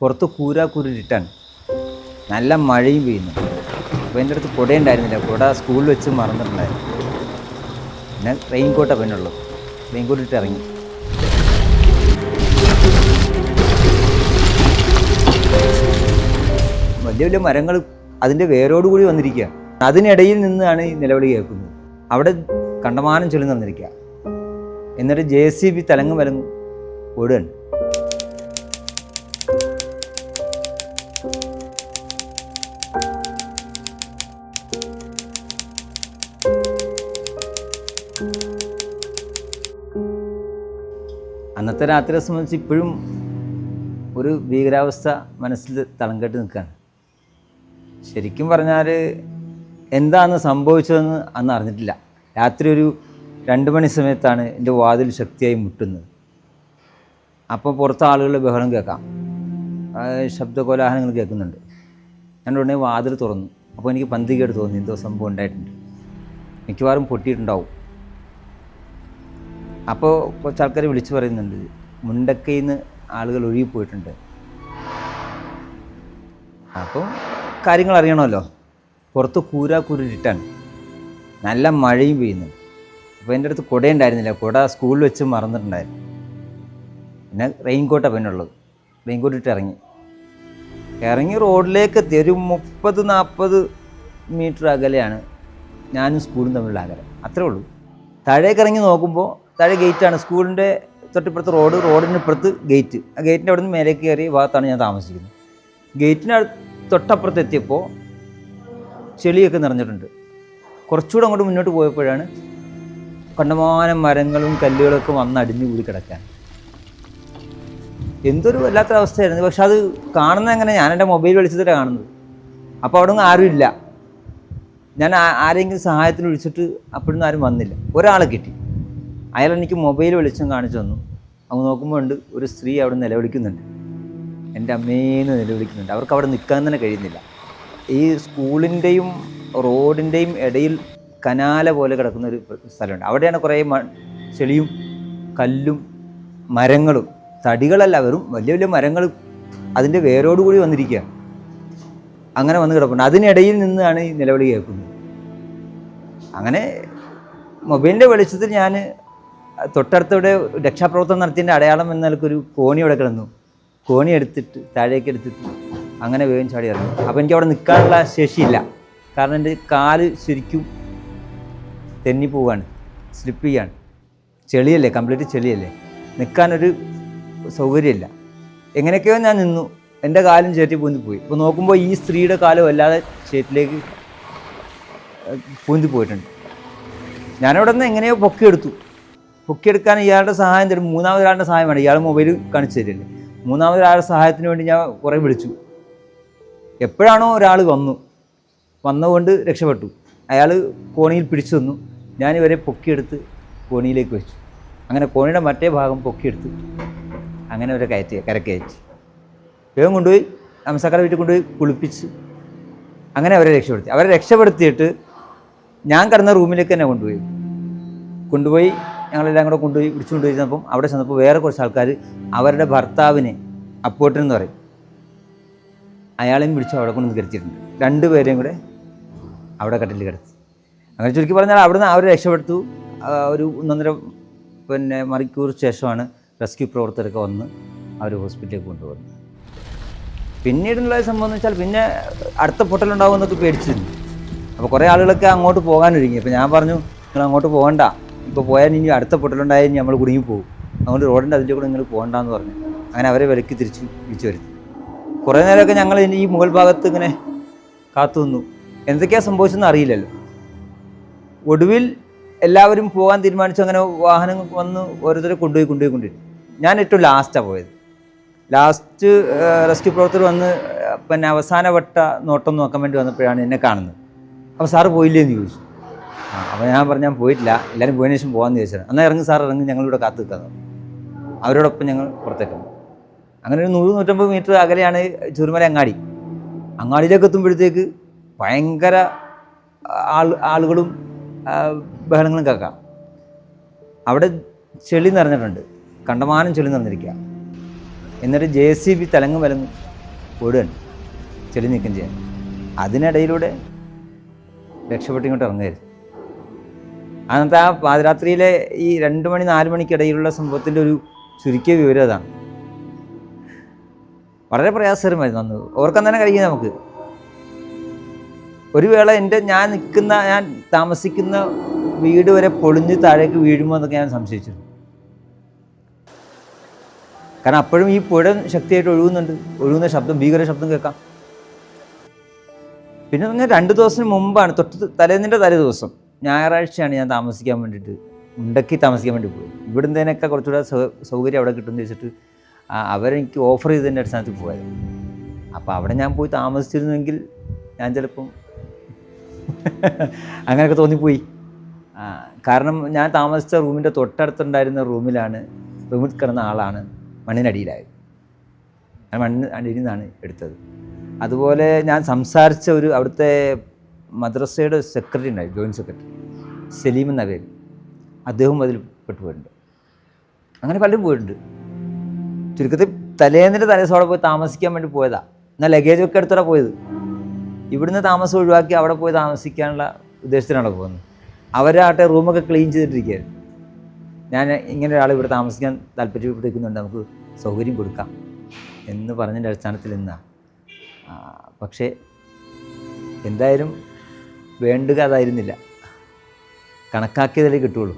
പുറത്ത് കൂരാക്കൂരിട്ടാണ് കുരുട്ടാണ് നല്ല മഴയും പെയ്യുന്നു. അപ്പോൾ എന്റെ അടുത്ത് കുട ഉണ്ടായിരുന്നില്ല. കുട സ്കൂളിൽ വെച്ച് മറന്നിട്ടുണ്ടായിരുന്നു. പിന്നെ റെയിൻ കോട്ടാണ് പിന്നുള്ളത് റെയിൻ കോട്ട് ഇട്ട് ഇറങ്ങി. വലിയ വലിയ മരങ്ങൾ അതിന്റെ വേരോടുകൂടി വന്നിരിക്കുക അതിനിടയിൽ നിന്നാണ് ഈ നിലവിളി കേൾക്കുന്നത്. അവിടെ കണ്ടമാനം ചൊല്ലി നിന്നിരിക്കുക എന്നിട്ട് ജെ സി ബി തലങ്ങും വലങ്ങും ഓടുകയാണ്. അന്നത്തെ രാത്രിയെ സംബന്ധിച്ച് ഇപ്പോഴും ഒരു ഭീകരാവസ്ഥ മനസ്സിൽ തളം കെട്ടി നിൽക്കുകയാണ്. ശരിക്കും പറഞ്ഞാൽ എന്താണ് സംഭവിച്ചതെന്ന് അന്ന് അറിഞ്ഞിട്ടില്ല. രാത്രി ഒരു രണ്ട് മണി സമയത്താണ് എന്റെ വാതിൽ ശക്തിയായി മുട്ടുന്നത്. അപ്പോൾ പുറത്ത് ആളുകളുടെ ബഹളം കേൾക്കാം. ആ, ശബ്ദകോലാഹലങ്ങൾ കേൾക്കുന്നുണ്ട്. ഞാൻ ഉടനെ വാതിൽ തുറന്നു. അപ്പോൾ എനിക്ക് പന്തികേട് തോന്നി. എന്തോ സംഭവം ഉണ്ടായിട്ടുണ്ട്. മിക്കവാറും പൊട്ടിയിട്ടുണ്ടാവും. അപ്പോൾ കുറച്ച് ആൾക്കാർ വിളിച്ചു പറയുന്നുണ്ട് മുണ്ടക്കയിൽ നിന്ന് ആളുകൾ ഒഴുകിപ്പോയിട്ടുണ്ട് അപ്പോൾ കാര്യങ്ങൾ അറിയണമല്ലോ. പുറത്ത് കൂരാ കുരുട്ടാണ് നല്ല മഴയും പെയ്യുന്നു. അപ്പോൾ എന്റെ അടുത്ത് കുട ഉണ്ടായിരുന്നില്ല. കുട സ്കൂളിൽ വെച്ച് മറന്നിട്ടുണ്ടായിരുന്നു. പിന്നെ റെയിൻ കോട്ടാണ് പിന്നുള്ളത് റെയിൻ കോട്ട് ഇട്ട് ഇറങ്ങി. ഇറങ്ങി റോഡിലേക്ക് എത്തി. ഒരു മുപ്പത് നാൽപ്പത് മീറ്റർ അകലെയാണ് ഞാനും സ്കൂളും തമ്മിലുള്ള അകലം. അത്രേ ഉള്ളൂ. താഴേക്ക് ഇറങ്ങി നോക്കുമ്പോൾ താഴെ ഗേറ്റാണ് സ്കൂളിന്റെ തൊട്ടിപ്പുറത്ത് റോഡ് റോഡിന് ഇപ്പുറത്ത് ഗേറ്റ് ആ ഗേറ്റിന്റെ അവിടെ നിന്ന് മേലേക്ക് കയറിയ ഭാഗത്താണ് ഞാൻ താമസിക്കുന്നത്. ഗേറ്റിന് തൊട്ടപ്പുറത്ത് എത്തിയപ്പോൾ ചെളിയൊക്കെ നിറഞ്ഞിട്ടുണ്ട്. കുറച്ചുകൂടെ അങ്ങോട്ട് മുന്നോട്ട് പോയപ്പോഴാണ് കണ്ടമാനം മരങ്ങളും കല്ലുകളൊക്കെ വന്ന് അടിഞ്ഞു കൂടി കിടക്കാൻ. എന്തൊരു വല്ലാത്തൊരവസ്ഥയായിരുന്നു പക്ഷെ അത് കാണുന്നത് എങ്ങനെ? ഞാൻ എന്റെ മൊബൈൽ വിളിച്ചിട്ടാണ് കാണുന്നത്. അപ്പോൾ അവിടെ ആരും ഇല്ല. ഞാൻ ആരെങ്കിലും സഹായത്തിന് വിളിച്ചിട്ട് അപ്പോഴൊന്നും ആരും വന്നില്ല. ഒരാളെ കിട്ടി. അയാൾ എനിക്ക് മൊബൈൽ വെളിച്ചം കാണിച്ചു തന്നു. അങ്ങ് നോക്കുമ്പോൾ ഉണ്ട് ഒരു സ്ത്രീ അവിടെ നിലവിളിക്കുന്നുണ്ട്. എന്റെ അമ്മേന്ന് നിലവിളിക്കുന്നുണ്ട്. അവർക്ക് അവിടെ നിൽക്കാൻ തന്നെ കഴിയുന്നില്ല. ഈ സ്കൂളിന്റെയും റോഡിന്റെയും ഇടയിൽ കനാല പോലെ കിടക്കുന്ന ഒരു സ്ഥലമുണ്ട്. അവിടെയാണ് കുറേ ചെളിയും കല്ലും മരങ്ങളും. തടികളല്ല വെറും വലിയ വലിയ മരങ്ങൾ അതിന്റെ വേരോടുകൂടി വന്നിരിക്കുക അങ്ങനെ വന്ന് കിടപ്പുണ്ട്. അതിനിടയിൽ നിന്നാണ് ഈ നിലവിളി കേൾക്കുന്നത്. അങ്ങനെ മൊബൈലിന്റെ വെളിച്ചത്തിൽ ഞാൻ തൊട്ടടുത്തവിടെ രക്ഷാപ്രവർത്തനം നടത്തിയതിന്റെ അടയാളം എന്ന നിലക്കൊരു കോണി അവിടെ കിടന്നു. കോണി എടുത്തിട്ട് താഴേക്ക് എടുത്തിട്ട് അങ്ങനെ വേഗം ചാടി ഇറങ്ങി. അപ്പോൾ എനിക്ക് അവിടെ നിൽക്കാനുള്ള ശേഷിയില്ല. കാരണം എന്റെ കാൽ ശരിക്കും തെന്നിപ്പോവാണ് സ്ലിപ്പ് ചെയ്യാണ്. ചെളിയല്ലേ? കംപ്ലീറ്റ് ചെളിയല്ലേ? നിൽക്കാനൊരു സൗകര്യമില്ല. എങ്ങനെയൊക്കെയോ ഞാൻ നിന്നു. എന്റെ കാലും ചേറ്റി പൂന്തി പോയി. അപ്പോൾ നോക്കുമ്പോൾ ഈ സ്ത്രീയുടെ കാലം അല്ലാതെ ചേറ്റിലേക്ക് പൂന്തി പോയിട്ടുണ്ട്. ഞാനവിടെ നിന്ന് എങ്ങനെയോ പൊക്കിയെടുത്തു. പൊക്കിയെടുക്കാൻ ഇയാളുടെ സഹായം തരും. മൂന്നാമതൊരാളുടെ സഹായം വേണം. ഇയാൾ മൊബൈൽ കാണിച്ചു തരില്ലേ? മൂന്നാമതൊരാളുടെ സഹായത്തിന് വേണ്ടി ഞാൻ കുറേ വിളിച്ചു. എപ്പോഴാണോ ഒരാൾ വന്നു. വന്നുകൊണ്ട് രക്ഷപ്പെട്ടു. അയാൾ കോണിയിൽ പിടിച്ചു തന്നു ഞാൻ ഇവരെ പൊക്കിയെടുത്ത് കോണിയിലേക്ക് വെച്ചു. അങ്ങനെ കോണിയുടെ മറ്റേ ഭാഗം പൊക്കിയെടുത്ത് അങ്ങനെ അവരെ കയറ്റി കരക്കയറ്റി. വേഗം കൊണ്ടുപോയി അംസക്കാരെ വീട്ടിൽ കൊണ്ടുപോയി കുളിപ്പിച്ച് അങ്ങനെ അവരെ രക്ഷപ്പെടുത്തി. അവരെ രക്ഷപ്പെടുത്തിയിട്ട് ഞാൻ കിടന്ന റൂമിലേക്ക് തന്നെ കൊണ്ടുപോയി. കൊണ്ടുപോയി ഞങ്ങളെല്ലാം കൂടെ കൊണ്ടുപോയി പിടിച്ചു കൊണ്ടുപോയി ചെന്നപ്പം അവിടെ ചെന്നപ്പോൾ വേറെ കുറച്ച് ആൾക്കാർ അവരുടെ ഭർത്താവിനെ അപ്പോട്ടൻ എന്ന് പറയും. അയാളെയും വിളിച്ചു അവിടെ കൊണ്ടുവന്ന് കിടത്തിയിട്ടുണ്ട്. രണ്ടുപേരെയും കൂടെ അവിടെ കട്ടിൽ കിടത്തി. അങ്ങനെ ചുരുക്കി പറഞ്ഞാൽ അവിടുന്ന് അവർ രക്ഷപ്പെടുത്തു. ഒരു ഒന്നൊന്നര പിന്നെ മണിക്കൂർ ശേഷമാണ് റെസ്ക്യൂ പ്രവർത്തകരൊക്കെ വന്ന് അവർ ഹോസ്പിറ്റലിലേക്ക് കൊണ്ടുപോകുന്നത്. പിന്നീടുള്ള സംഭവം എന്ന് വെച്ചാൽ പിന്നെ അടുത്ത പൊട്ടലുണ്ടാവും എന്നൊക്കെ പേടിച്ചിരുന്നു. അപ്പോൾ കുറേ ആളുകളൊക്കെ അങ്ങോട്ട് പോകാനൊരുങ്ങി. അപ്പോൾ ഞാൻ പറഞ്ഞു നിങ്ങൾ അങ്ങോട്ട് പോകണ്ട. ഇപ്പോൾ പോയാൽ ഇനി അടുത്ത പൊട്ടലുണ്ടായാൽ നമ്മൾ കുടുങ്ങി പോകും. അതുകൊണ്ട് റോഡിന്റെ അതിന്റെ കൂടെ നിങ്ങൾ പോകണ്ടെന്ന് പറഞ്ഞു അങ്ങനെ അവരെ വിലക്ക് തിരിച്ച് വിളിച്ചു വരുത്തി. കുറേ നേരമൊക്കെ ഞങ്ങൾ ഈ മുകൾ ഭാഗത്ത് ഇങ്ങനെ കാത്തു നിന്നു. എന്തൊക്കെയാണ് സംഭവിച്ചതെന്ന് അറിയില്ലല്ലോ. ഒടുവിൽ എല്ലാവരും പോകാൻ തീരുമാനിച്ചു. അങ്ങനെ വാഹനം വന്ന് ഓരോരുത്തരെ കൊണ്ടുപോയി കൊണ്ടുപോയി കൊണ്ടുപോയി. ഞാൻ ഏറ്റവും ലാസ്റ്റാണ് പോയത്. ലാസ്റ്റ് റെസ്ക്യൂ പ്രവർത്തകർ വന്ന് പിന്നെ അവസാനവട്ട നോട്ടം നോക്കാൻ വേണ്ടി വന്നപ്പോഴാണ് എന്നെ കാണുന്നത്. അപ്പോൾ സാറ് പോയില്ലേ എന്ന് ചോദിച്ചു. അപ്പോൾ ഞാൻ പറഞ്ഞു ഞാൻ പോയിട്ടില്ല. എല്ലാവരും പോയതിനു ശേഷം പോകാമെന്ന് ചോദിച്ചത് എന്നാൽ ഇറങ്ങി സാർ ഇറങ്ങി. ഞങ്ങളിവിടെ കാത്തു നിൽക്കുന്നത് അവരോടൊപ്പം ഞങ്ങൾ പുറത്തേക്ക് അങ്ങനെ ഒരു നൂറ് നൂറ്റമ്പത് മീറ്റർ അകലെയാണ് ചുരുമല അങ്ങാടി. അങ്ങാടിയിലേക്ക് എത്തുമ്പോഴത്തേക്ക് ഭയങ്കര ആൾ ആളുകളും ബഹളങ്ങളും കേൾക്കാം. അവിടെ ചെളി നിറഞ്ഞിട്ടുണ്ട്. കണ്ടമാനം ചെളി നിറഞ്ഞിരിക്കുക. എന്നിട്ട് ജെ സി ബി തലങ്ങും വലങ്ങും ഓടുകയാണ്. ചെളി നീക്കം ചെയ്യാൻ. അതിനിടയിലൂടെ രക്ഷപ്പെട്ടിങ്ങോട്ട് ഇറങ്ങരുത് അന്നത്തെ ആ പാതിരാത്രിയിലെ ഈ രണ്ട് മണി നാല് മണിക്കിടയിലുള്ള സംഭവത്തിന്റെ ഒരു ചുരുക്കിയ വിവരം അതാണ്. വളരെ പ്രയാസകരമായിരുന്നു അന്ന്. ഓർക്കാൻ തന്നെ കഴിയും നമുക്ക്. ഒരു വേള എന്റെ ഞാൻ നിൽക്കുന്ന ഞാൻ താമസിക്കുന്ന വീട് വരെ പൊളിഞ്ഞ് താഴേക്ക് വീഴുമോ എന്നൊക്കെ ഞാൻ സംശയിച്ചിരുന്നു. കാരണം അപ്പോഴും ഈ പുഴ ശക്തിയായിട്ട് ഒഴുകുന്നുണ്ട്. ഒഴുകുന്ന ശബ്ദം ഭീകര ശബ്ദം കേൾക്കാം. പിന്നെ പറഞ്ഞാൽ രണ്ട് ദിവസത്തിന് മുമ്പാണ് തൊട്ട് തലേന്നിന്റെ തലേ ദിവസം ഞായറാഴ്ചയാണ് ഞാൻ താമസിക്കാൻ വേണ്ടിയിട്ട് ഉണ്ടക്കി താമസിക്കാൻ വേണ്ടി പോയി ഇവിടുന്നതിനൊക്കെ കുറച്ചുകൂടെ സൗ- സൗകര്യം അവിടെ കിട്ടുമെന്ന് വെച്ചിട്ട് അവരെനിക്ക് ഓഫർ ചെയ്തതിന്റെ അടിസ്ഥാനത്തിൽ പോയത്. അപ്പോൾ അവിടെ ഞാൻ പോയി താമസിച്ചിരുന്നെങ്കിൽ ഞാൻ ചിലപ്പം അങ്ങനെയൊക്കെ തോന്നിപ്പോയി. കാരണം ഞാൻ താമസിച്ച റൂമിന്റെ തൊട്ടടുത്തുണ്ടായിരുന്ന റൂമിലാണ് റൂമിൽ കിടന്ന ആളാണ് മണ്ണിനടിയിലായത്. ഞാൻ മണ്ണിന് അടിയിൽ നിന്നാണ് എടുത്തത്. അതുപോലെ ഞാൻ സംസാരിച്ച ഒരു അവിടുത്തെ മദ്രസയുടെ സെക്രട്ടറി ഉണ്ടായി ജോയിന്റ് സെക്രട്ടറി. സലീം എന്ന പേര്. അദ്ദേഹവും അതിൽ പെട്ടുപോയിട്ടുണ്ട് അങ്ങനെ പലരും പോയിട്ടുണ്ട്. ചുരുക്കത്തിൽ തലേന്നിന്റെ തലേസോടെ പോയി താമസിക്കാൻ വേണ്ടി പോയതാ. എന്നാൽ ലഗേജ് ഒക്കെ എടുത്തോടെ പോയത്. ഇവിടുന്ന് താമസം ഒഴിവാക്കി അവിടെ പോയി താമസിക്കാനുള്ള ഉദ്ദേശത്തിനാണ് പോകുന്നത്? അവരാട്ടെ റൂമൊക്കെ ക്ലീൻ ചെയ്തിട്ടിരിക്കുകയായിരുന്നു. ഞാൻ ഇങ്ങനെ ഒരാൾ ഇവിടെ താമസിക്കാൻ താല്പര്യപ്പെട്ടിരിക്കുന്നുണ്ട്. നമുക്ക് സൗകര്യം കൊടുക്കാം എന്ന് പറഞ്ഞതിന്റെ അടിസ്ഥാനത്തിൽ നിന്നാ. പക്ഷേ എന്തായാലും വേണ്ടുക അതായിരുന്നില്ല. കണക്കാക്കിയതല്ലേ കിട്ടുള്ളൂ